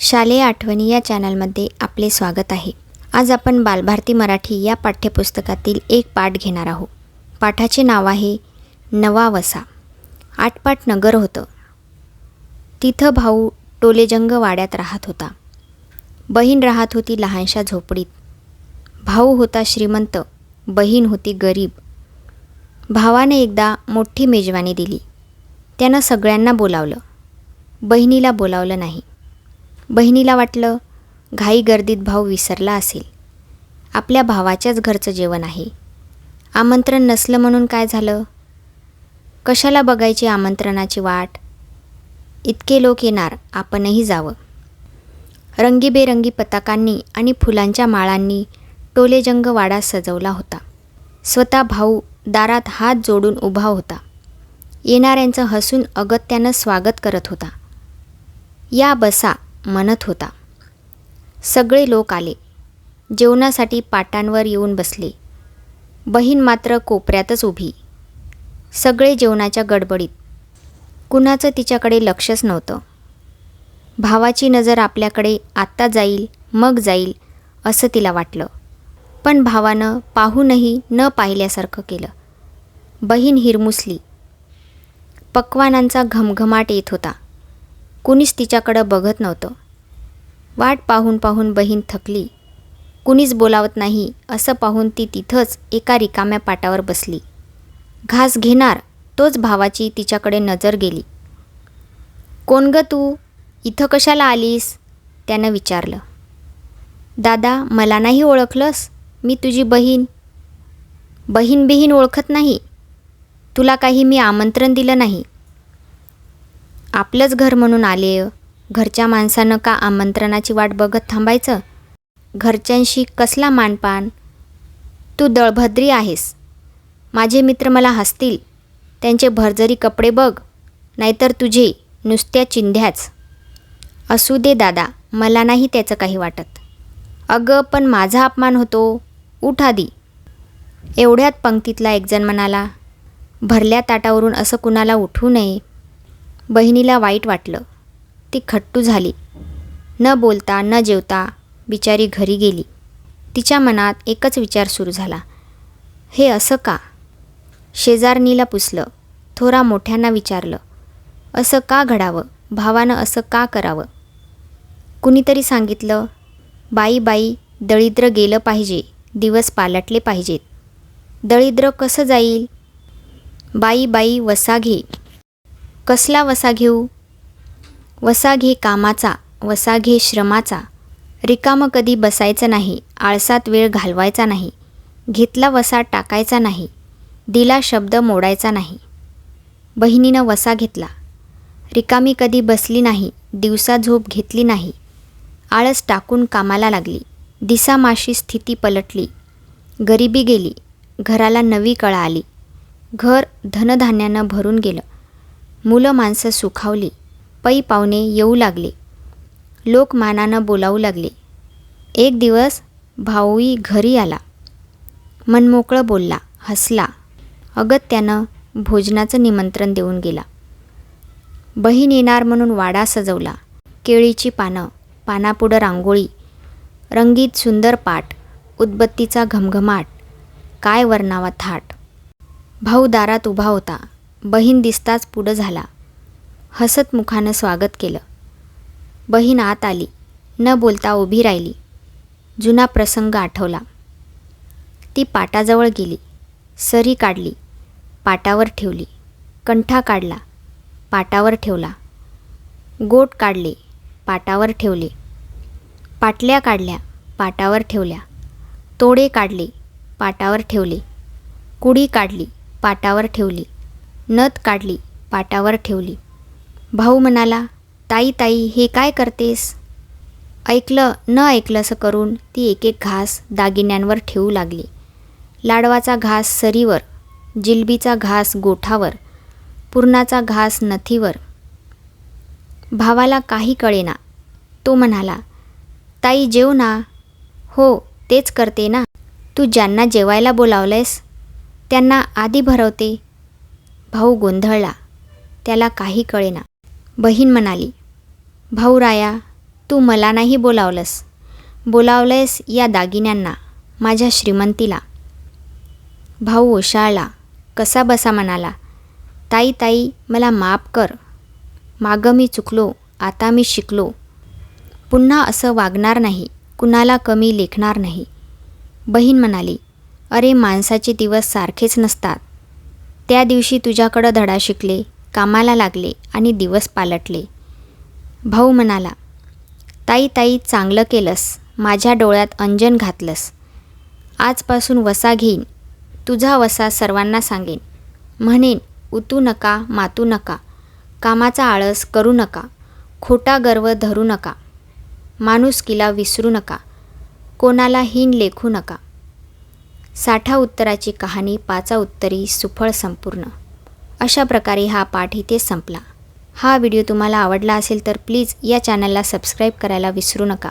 शालेय आठवणी या चॅनलमध्ये आपले स्वागत आहे. आज आपण बालभारती मराठी या पाठ्यपुस्तकातील एक पाठ घेणार आहोत. पाठाचे नाव आहे नवा वसा. आटपाट नगर होतं. तिथं भाऊ टोलेजंग वाड्यात राहत होता. बहीण राहत होती लहानशा झोपडीत. भाऊ होता श्रीमंत बहीण होती गरीब. भावाने एकदा मोठी मेजवानी दिली. त्यानं सगळ्यांना बोलावलं. बहिणीला बोलावलं नाही. बहिणीला वाटलं घाई गर्दीत भाऊ विसरला असेल. आपल्या भावाच्याच घरचं जेवण आहे. आमंत्रण नसलं म्हणून काय झालं? कशाला बघायची आमंत्रणाची वाट? इतके लोक येणार आपणही जावं. रंगीबेरंगी पताकांनी आणि फुलांच्या माळांनी टोलेजंग वाडा सजवला होता. स्वतः भाऊ दारात हात जोडून उभा होता. येणाऱ्यांचं हसून अगत्यानं स्वागत करत होता. या बसा म्हणत होता. सगळे लोक आले. जेवणासाठी पाटांवर येऊन बसले. बहीण मात्र कोपऱ्यातच उभी. सगळे जेवणाच्या गडबडीत. कुणाचं तिच्याकडे लक्षच नव्हतं. भावाची नजर आपल्याकडे आत्ता जाईल मग जाईल असं तिला वाटलं. पण भावानं पाहूनही न पाहिल्यासारखं केलं. बहीण हिरमुसली. पक्वानांचा घमघमाट येत होता. कुणीच तिच्याकडं बघत नव्हतं. वाट पाहून पाहून बहीण थकली. कुणीच बोलावत नाही असं पाहून ती तिथंच एका रिकाम्या पाटावर बसली. घास घेणार तोच भावाची तिच्याकडे नजर गेली. कोण ग तू? इथं कशाला आलीस? त्यानं विचारलं. दादा मला नाही ओळखलंस? मी तुझी बहीण. बहीण बिहीण ओळखत नाही. तुला काही मी आमंत्रण दिलं नाही. आपलंच घर म्हणून आले. घरच्या माणसानं का आमंत्रणाची वाट बघत थांबायचं? घरच्यांशी कसला मानपान? तू दळभद्री आहेस. माझे मित्र मला हसतील. त्यांचे भरजरी कपडे बघ. नाहीतर तुझे नुसत्या चिंध्याच. असू दे दादा मला नाही त्याचं काही वाटत. अगं पण माझा अपमान होतो. उठ आधी. एवढ्यात पंक्तीतला एकजण म्हणाला भरल्या ताटावरून असं कुणाला उठू नये. बहिणीला वाईट वाटलं. ती खट्टू झाली. न बोलता न जेवता बिचारी घरी गेली. तिच्या मनात एकच विचार सुरू झाला. हे असं का? शेजारणीला पुसलं. थोरा मोठ्यांना विचारलं. असं का घडावं? भावानं असं का करावं? कुणीतरी सांगितलं बाई बाई दळिद्र गेलं पाहिजे. दिवस पालटले पाहिजेत. दळिद्र कसं जाईल? बाई बाई वसा घे. कसला वसा घेऊ? वसा घे कामाचा वसा घे श्रमाचा. रिकामं कधी बसायचं नाही आळसात वेळ घालवायचा नाही. घेतला वसा टाकायचा नाही दिला शब्द मोडायचा नाही. बहिणीनं वसा घेतला. रिकामी कधी बसली नाही दिवसा झोप घेतली नाही. आळस टाकून कामाला लागली. दिसामाशी स्थिती पलटली. गरिबी गेली. घराला नवी कळा आली. घर धनधान्यानं भरून गेलं. मुलं माणसं सुखावली. पै पाहुणे येऊ लागले. लोक मानानं बोलावू लागले. एक दिवस भाऊई घरी आला. मनमोकळं बोलला हसला. अगत्यानं भोजनाचं निमंत्रण देऊन गेला. बहीण येणार म्हणून वाडा सजवला. केळीची पानं पानापुढं रांगोळी रंगीत सुंदर पाट उदबत्तीचा घमघमाट काय वर्णावा थाट. भाऊ दारात उभा होता. बहीण दिसताच पुढं झाला. हसत मुखानं स्वागत केलं. बहीण आत आली. न बोलता उभी राहिली. जुना प्रसंग आठवला. ती पाटाजवळ गेली. सरी काढली. पाटावर ठेवली. कंठा काढला. पाटावर ठेवला. गोट काढले. पाटावर ठेवले. पाटल्या काढल्या. पाटावर ठेवल्या. तोडे काढले. पाटावर ठेवले. कुडी काढली. पाटावर ठेवली. नथ काढली पाटावर ठेवली. भाऊ म्हणाला ताई ताई हे काय करतेस? ऐकलं न ऐकलं असं करून ती एक एक घास दागिन्यांवर ठेवू लागली. लाडवाचा घास सरीवर जिलबीचा घास गोठावर पुरणाचा घास नथीवर. भावाला काही कळेना. तो म्हणाला ताई जेव ना. हो तेच करते ना. तू ज्यांना जेवायला बोलावलंयस त्यांना आधी भरवते. भाऊ गोंधळला. त्याला काही कळेना. बहीण म्हणाली भाऊ राया तू मला नाही बोलावलंस. बोलावलंयस या दागिन्यांना माझ्या श्रीमंतीला. भाऊ ओशाळला कसा बसा म्हणाला ताई ताई मला माफ कर. मागं मी चुकलो आता मी शिकलो. पुन्हा असं वागणार नाही कुणाला कमी लेखणार नाही. बहीण म्हणाली अरे माणसाचे दिवस सारखेच नसतात. त्या दिवशी तुझ्याकडं धडा शिकले कामाला लागले आणि दिवस पालटले. भाऊ म्हणाला ताई ताई चांगलं केलंस. माझ्या डोळ्यात अंजन घातलंस. आजपासून वसा घेईन. तुझा वसा सर्वांना सांगेन. म्हणेन उतू नका मातू नका. कामाचा आळस करू नका. खोटा गर्व धरू नका. माणुसकीला विसरू नका. कोणाला हीन लेखू नका. साठा उत्तराची कहाणी पाचा उत्तरी सुफळ संपूर्ण. अशा प्रकारे हा पाठ इथे संपला. हा व्हिडिओ तुम्हाला आवडला असेल तर प्लीज या चॅनलला सबस्क्राईब करायला विसरू नका.